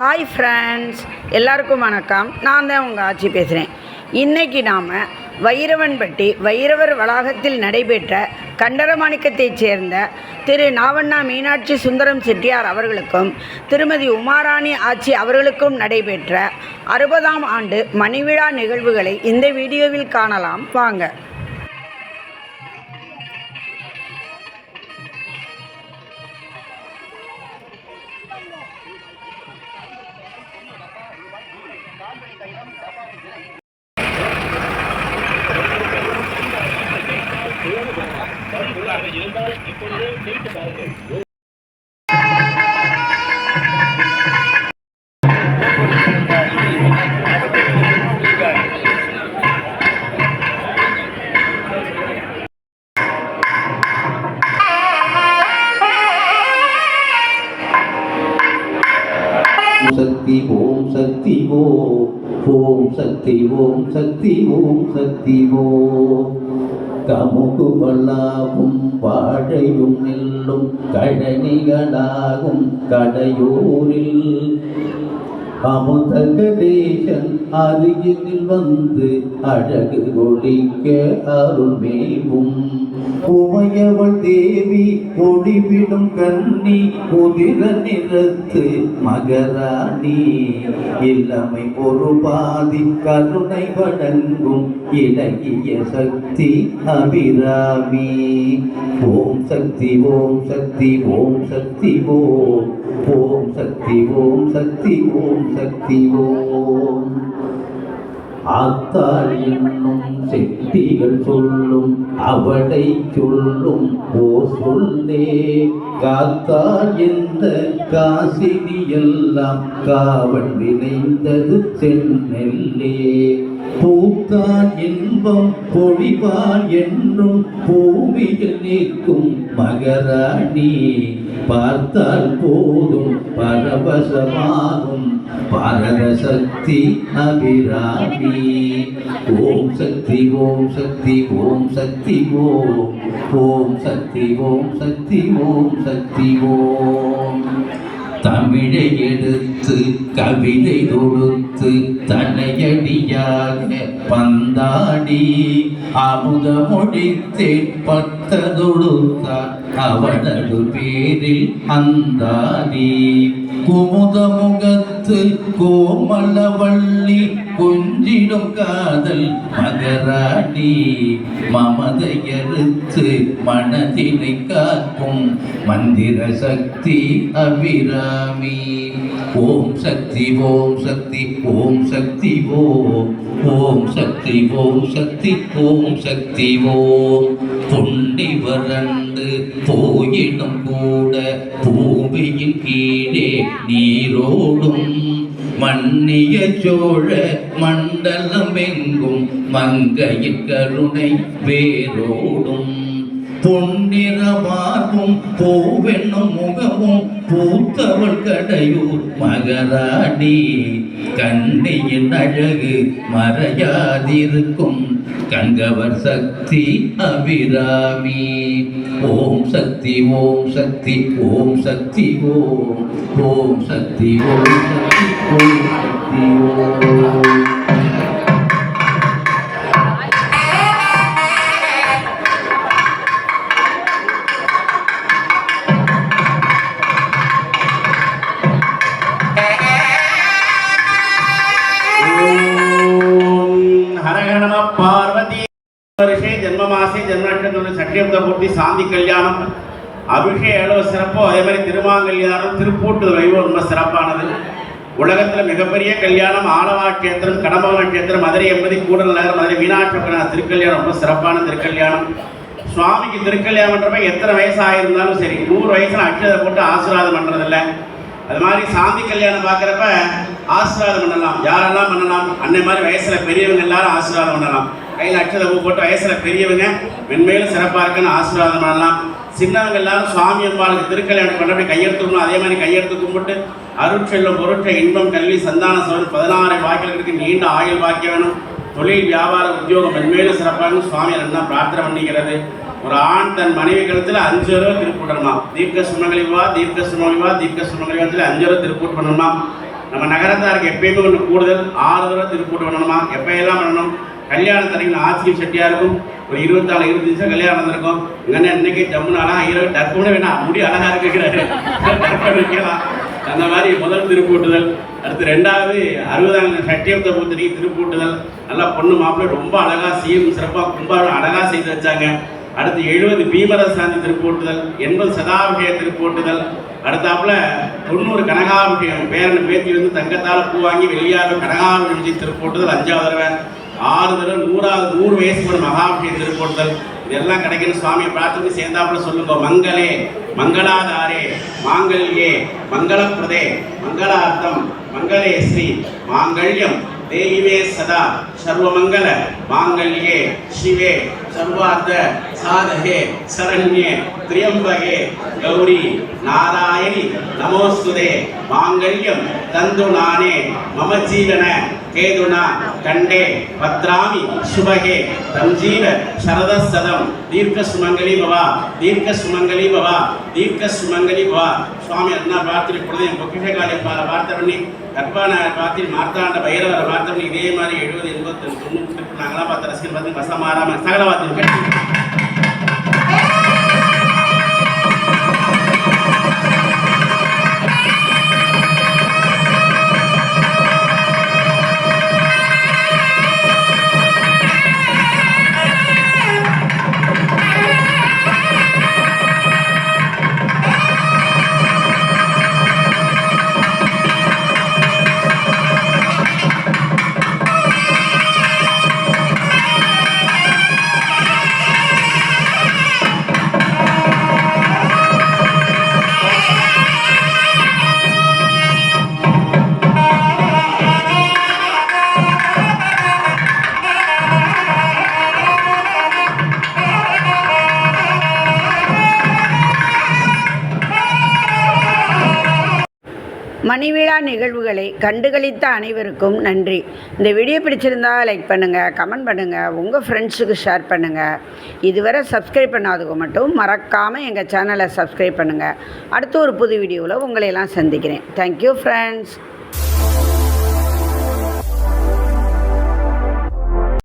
Hi friends எல்லாருக்கும் வணக்கம். நான் தான் உங்கள் ஆட்சி பேசுகிறேன் இன்றைக்கி நாம் வைரவன்பட்டி வைரவர் வளாகத்தில் நடைபெற்ற கண்டரமாணிக்கத்தைச் சேர்ந்த திரு நாவண்ணா மீனாட்சி சுந்தரம் செட்டியார் அவர்களுக்கும் திருமதி உமாராணி ஆட்சி அவர்களுக்கும் நடைபெற்ற அறுபதாம் ஆண்டு மணிவிழா நிகழ்வுகளை இந்த வீடியோவில் காணலாம். வாங்க. சக்தி ஓம் சக்தி ஓம் ஓம் சக்தி ஓம் சக்தி ஓம் சக்தி ஓம் கமுகு பல்லாவும் வாழையும் நெல்லும் கழனிகளாகும் கடையூரில் அமுத கணேசன் அருகில் வந்து அழகு ஒழிக்க அருள்மேவும். உமையவள் தேவி ஒளிவிடும் கண்ணி உதிர நிறத்து மகராணி. இளமை ஒரு பாதி கருணை வழங்கும் இலகிய சக்தி அபிராமி. ஓம் சக்தி ஓம் சக்தி ஓம் சக்தி ஓம் ஓம் சக்தி ஓம் சக்தி ஓம் சக்தி ஓம். ஆத்தாள் என்னும் செட்டிகள் சொல்லும் அவளை சொல்லும் ஓ சொல்லே. காத்தாள் எந்த காசினி எல்லாம் காவல் நினைந்தது செந்நெல்லே பூத்தான் இன்பம் பொழிவான் என்றும் பூமியில் நிற்கும் மகராணி. பார்த்தால் போதும் பரவசமாகும் பாரத சக்தி அபிராமி. ஓம் சக்தி ஓம் சக்தி ஓம் சக்தி ஓம். ஓம் சக்தி ஓம் சக்தி ஓம் சக்தி ஓம். தமிழை எடுத்து கவிதை தொடுத்து தலையடியாக பந்தாடி. அமுத மொழித்தேன் பத்ததொடுத்தார் அவளது பேரில் அந்தாடி. குமுத முகத்து கோமலவள்ளி கொஞ்சிடும் காதல் மகராணி. மமதையறுத்து மனதினை காக்கும் மந்திர சக்தி அபிராமி. ஓம் சக்தி ஓம் சக்தி ஓம் சக்தி ஓம் ஓம் சக்தி ஓம் சக்தி ஓம் சக்தி ஓம் பொண்டி வறண்டு போயிடும் கூட பூமியின் கீழே நீரோடும் மன்னிய சோழ மண்டலம் எங்கும் மங்கையின் கருணை வேரோடும். பொன்னிற மார்பும் பூவெண்ணும் முகமும் பூத்தவள் கடையூர் மகராணி கண்டியின் அழகு மறையாதிருக்கும் கங்கவர் சக்தி அபிராமி ஓம் சக்தி ஓம் சக்தி ஓம் சக்தி ஓம் ஓம் சக்தி ஓம் சக்தி ஓம் சக்தி ஓம் நம பார்வதி வருஷே ஜென்மமாசே ஜென்மநட்சத்திரம் சட்டியப்த பூர்த்தி சாந்தி கல்யாணம். அபிஷேக எவ்வளவு சிறப்போ அதே மாதிரி திருமாங்கல்யாணம் திருப்பூட்டு வைபவம் ரொம்ப சிறப்பானது. உலகத்தில் மிகப்பெரிய கல்யாணம் ஆலவா கேத்திரம் கடம்பவன கேத்திரம் மதுரை எம்பதி கூடல் நகர் மதுரை மீனாட்சி திருக்கல்யாணம் ரொம்ப சிறப்பான திருக்கல்யாணம். சுவாமிக்கு திருக்கல்யாணம் எத்தனை வயசு ஆயிருந்தாலும் சரி நூறு வயசுல அக்ஷதை போட்டு ஆசீர்வாதம் பண்ணுறதில்லை அது மாதிரி சாந்தி கல்யாணம் பார்க்குறப்ப ஆசீர்வாதம் பண்ணலாம். யாரெல்லாம் பண்ணலாம்? அன்னை மாதிரி வயசில் பெரியவங்க எல்லாரும் ஆசீர்வாதம் பண்ணலாம். கையில் அட்சதை பூ போட்டு வயசில் பெரியவங்க மென்மேலும் சிறப்பாக இருக்குன்னு ஆசீர்வாதம் பண்ணலாம். சின்னவங்க எல்லாரும் சுவாமி அம்பாளுக்கு திருக்கல்யாணம் பண்ணபடி கையெடுத்துக்கணும் அதே மாதிரி கையெடுத்து கும்பிட்டு அருட்செல்லும் பொருட்கள் இன்பம் கல்வி சந்தான சோழன் பதினாறு வாக்கியங்களுக்கு நீண்ட ஆயுள் வாக்கிய வேணும். தொழில் வியாபார உத்தியோகம் மென்மேலும் சிறப்பாக சுவாமி நல்லா பிரார்த்தனை பண்ணிக்கிறது. ஒரு ஆண் தன் மனைவி கழுத்தில் அஞ்சு தடவை திருப்பூட்டு பண்ணணுமா தீர்க்க சுமங்கலிவா தீர்க்க சுமங்கலிவா தீர்க்க சுமங்கலிவா அஞ்சு தடவை திருப்பூட்டு பண்ணணுமா நம்ம நகரத்தாருக்கு எப்பயுமே ஒன்று கூடுதல் ஆறு தடவை திருப்பூட்டு பண்ணணுமா எப்பயெல்லாம் பண்ணணும் பண்ணணும் கல்யாணத்தன்னைக்கு ஆச்சிரியம் செட்டியாக இருக்கும். ஒரு இருபத்தாலு இருபது நிமிஷம் கல்யாணம் இருக்கும் எங்கன்னா இன்னைக்கு ஜம்முன்னு அழகா இரவு டர்ப்பம்னு வேணாம் முடி அழகாக இருக்கிறாரு. டர்ப்பம் வைக்கலாம் அந்த மாதிரி முதல் திருப்பூட்டுதல் அடுத்து ரெண்டாவது அறுபதாம் சட்டியத்தை பூத்திரிக்கு திருப்பூட்டுதல் நல்லா பொண்ணு மாப்பிள்ளை ரொம்ப அழகாக சீரும் சிறப்பாக கும்பாரம் அழகாக செய்து வச்சாங்க. அடுத்து எழுபது பீமரசாந்தி திருப்பூட்டுதல் எண்பது சதாபிஷேக திருப்பூட்டுதல் அடுத்தாப்புல தொண்ணூறு கனகாபிஷேகம் பேரன் பேத்தி வந்து தங்கத்தால் பூ வாங்கி வெளியாகும் கனகாபிஷேகம் திருப்பூட்டுதல் அஞ்சாவது தடவை. ஆறு தடவை நூறாவது நூறு வயசு ஒரு மகாபிஷேகம் திருப்பூட்டுதல். இதெல்லாம் கிடைக்கணும் சுவாமியை பிரார்த்தனை சேர்ந்தாப்புல சொல்லுங்க மங்களே மங்களாதாரே மாங்கல்யே மங்களப்பிரதே மங்களார்த்தம் மங்களே ஸ்ரீ மாங்கல்யம் தேயிவே சதா சர்வமங்கல மாங்கல்யே சிவே சர்வார்த்த சாதகே சரண்யே திரியம்பகே கௌரி நாராயணி நமோஸ்துதே மாங்கல்யம் தந்து நானே மம ஜீவன கேதுனா கண்டே பத்ராமி சுபகே தம் ஜீவ சரதசதம் தீர்க்க சுமங்கலி பவா தீர்க்க சுமங்கலி பவா தீர்க்க சுமங்கலி பவா. சுவாமி அண்ணா பார்த்து இப்பொழுது என் பொக்கிஷகாலை பார்த்த பண்ணி கர்ப்பான பார்த்து மார்த்தாண்ட பைரவரை பார்த்த பண்ணி இதே மாதிரி எழுபது எண்பத்தி தொண்ணூற்றி நாங்களாம் பார்த்த ரசிகர் பார்த்து பசமாராம சகலவாத்தியம் கட்டி மணிவிழா நிகழ்வுகளை கண்டுகளித்த அனைவருக்கும் நன்றி. இந்த வீடியோ பிடிச்சிருந்தா லைக் பண்ணுங்கள் கமெண்ட் பண்ணுங்கள் உங்கள் ஃப்ரெண்ட்ஸுக்கு ஷேர் பண்ணுங்கள் இதுவரை சப்ஸ்கிரைப் பண்ணாதவங்க மட்டும் மறக்காமல் எங்கள் சேனலை சப்ஸ்கிரைப் பண்ணுங்கள் அடுத்து ஒரு புது வீடியோவில் உங்களை எல்லாம் சந்திக்கிறேன். Thank you friends